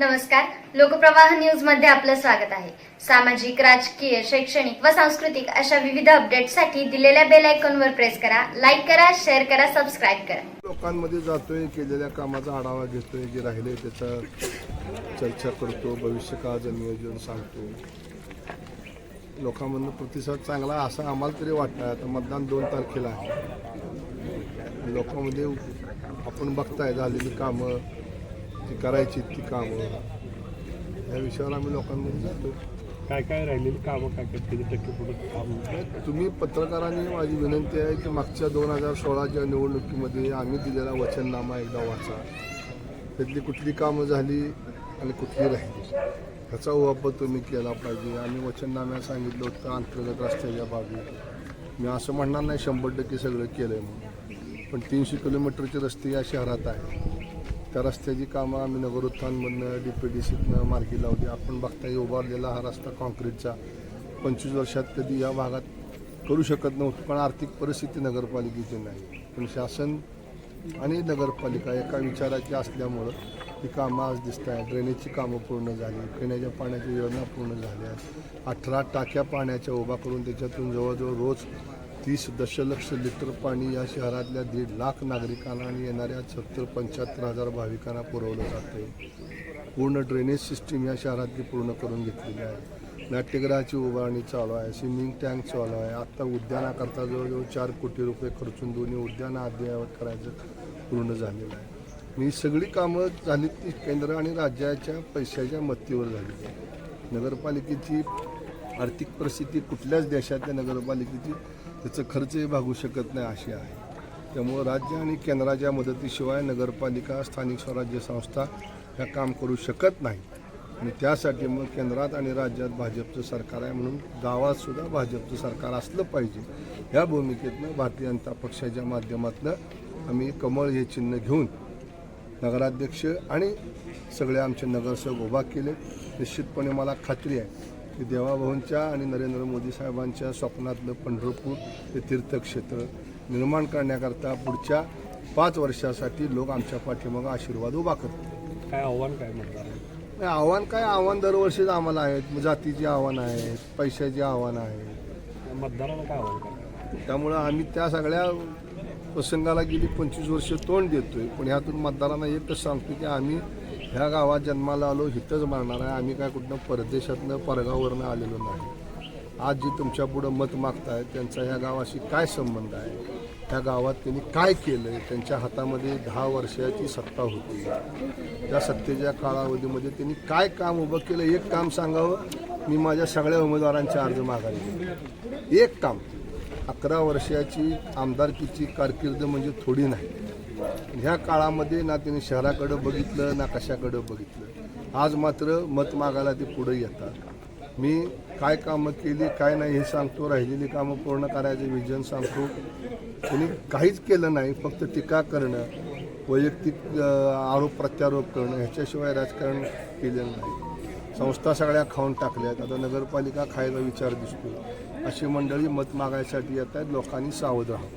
नमस्कार. लोकप्रवाह न्यूजमध्ये आपलं स्वागत आहे. सामाजिक राजकीय शैक्षणिक व सांस्कृतिक अशा विविध अपडेटसाठी दिलेल्या बेल आयकॉनवर प्रेस करा लाईक करा शेअर करा सबस्क्राईब करा. लोकांमध्ये जातोय केलेल्या कामाचा आढावा घेतोय जे राहिले त्याचा चर्चा करतो भविष्य काळाचं नियोजन सांगतो. लोकांमधून प्रतिसाद चांगला असा असं आम्हाला तरी वाटतं. आता मतदान दोन तारखेला आहे. लोकांमध्ये आपण बघताय झालेली कामं जी करायची ती कामं. या विषयावर आम्ही लोकांमध्ये जातो काय काय राहिलेली कामं काय काय किती टक्के पुढे काम तुम्ही पत्रकारांनी माझी विनंती आहे की मागच्या दोन हजार सोळाच्या निवडणुकीमध्ये आम्ही दिलेला वचननामा एकदा वाचा. त्यातली कुठली कामं झाली आणि कुठली राहिली ह्याचा वापर तुम्ही केला पाहिजे. आम्ही वचननाम्यात सांगितलं होतं अंतर्गत रस्त्याच्या बाबी. मी असं म्हणणार नाही शंभर टक्के सगळं केलं आहे म्हणून. पण तीनशे किलोमीटरचे रस्ते या शहरात आहे त्या रस्त्याची कामं आम्ही नगरोत्थानमधनं डी पी डी सीतनं मार्गी लावली. आपण बघताय उभारलेला हा रस्ता कॉन्क्रीटचा पंचवीस वर्षात कधी या भागात करू शकत नव्हतं पण आर्थिक परिस्थिती नगरपालिकेची नाही. पण शासन आणि नगरपालिका एका विचाराची असल्यामुळं ही कामं आज दिसत आहे ड्रेनेजची कामं पूर्ण झाली. पिण्याच्या पाण्याच्या योजना पूर्ण झाल्या. अठरा टाक्या पाण्याच्या उभा करून त्याच्यातून जवळजवळ रोज तीस दशलक्ष लिटर पाणी या शहरातल्या दीड लाख नागरिकांना आणि येणाऱ्या सत्तर पंच्याहत्तर हजार भाविकांना पुरवलं जाते पूर्ण ड्रेनेज सिस्टीम या शहरातली पूर्ण करून घेतलेली आहे. नाट्यगृहाची उभारणी चालू आहे स्विमिंग टँक चालू आहे. आत्ता उद्यानाकरता जवळजवळ चार कोटी रुपये खर्चून दोन्ही उद्यानं अद्ययावत करायचं पूर्ण झालेलं आहे. मी सगळी कामं झाली ती केंद्र आणि राज्याच्या पैशाच्या मत्तीवर झालेली आहे नगरपालिकेची आर्थिक परिस्थिती कुठल्याच देशातल्या नगरपालिकेची त्याचं खर्चही भागू शकत नाही अशी आहे. त्यामुळं राज्य आणि केंद्राच्या मदतीशिवाय नगरपालिका स्थानिक स्वराज्य संस्था ह्या काम करू शकत नाही. आणि त्यासाठी मग केंद्रात आणि राज्यात भाजपचं सरकार आहे म्हणून गावातसुद्धा भाजपचं सरकार असलं पाहिजे. ह्या भूमिकेतनं भारतीय जनता पक्षाच्या माध्यमातनं आम्ही कमळ हे चिन्ह घेऊन नगराध्यक्ष आणि सगळे आमचे नगरसेवक उभा केले. निश्चितपणे मला खात्री आहे की देवाभाऊंच्या आणि नरेंद्र मोदी साहेबांच्या स्वप्नातलं पंढरपूर हे तीर्थक्षेत्र निर्माण करण्याकरता पुढच्या पाच वर्षासाठी लोक आमच्या पाठीमागं आशीर्वाद उभा करतील. काय आव्हान काय म्हणणार नाही, आव्हान काय? आव्हान दरवर्षीच आम्हाला आहेत. जातीची आव्हानं आहेत पैशाची आव्हानं आहेत. मतदाराला काय आव्हान त्यामुळं आम्ही त्या सगळ्या प्रसंगाला गेली पंचवीस वर्ष तोंड देतोय. पण ह्यातून मतदारांना एकच सांगतो की आम्ही ह्या गावात जन्माला आलो इथंच मारणार आहे. आम्ही काय कुठनं परदेशातनं परगावरनं आलेलो नाही. आज जी तुमच्या पुढं मत मागताय त्यांचा ह्या गावाशी काय संबंध आहे? त्या गावात त्यांनी काय केलं आहे त्यांच्या हातामध्ये दहा वर्षाची सत्ता होती. त्या सत्तेच्या कालावधीमध्ये त्यांनी काय काम उभं केलं? एक काम सांगावं. मी माझ्या सगळ्या उमेदवारांचे अर्ज माघारी एक काम. अकरा वर्षाची आमदारकीची कारकीर्द म्हणजे थोडी नाही. ह्या काळामध्ये ना त्यांनी शहराकडं बघितलं ना कशाकडं बघितलं. आज मात्र मत मागायला ते पुढे येतात. मी काय कामं केली काय नाही हे सांगतो राहिलेली कामं पूर्ण करायचे विजन सांगतो. त्यांनी काहीच केलं नाही फक्त टीका करणं वैयक्तिक आरोप प्रत्यारोप करणं ह्याच्याशिवाय राजकारण केलेलं नाही. संस्था सगळ्या खाऊन टाकल्यात. आता नगरपालिका खायला विचार दिसतो अशी मंडळी मत मागायसाठी येत आहेत लोकांनी सावध राहावं.